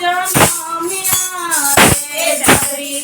જન્મ્યા રે. ધરી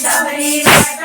sabría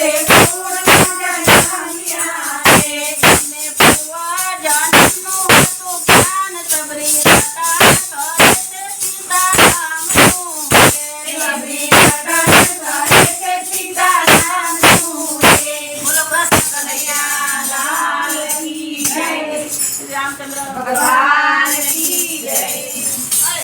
there.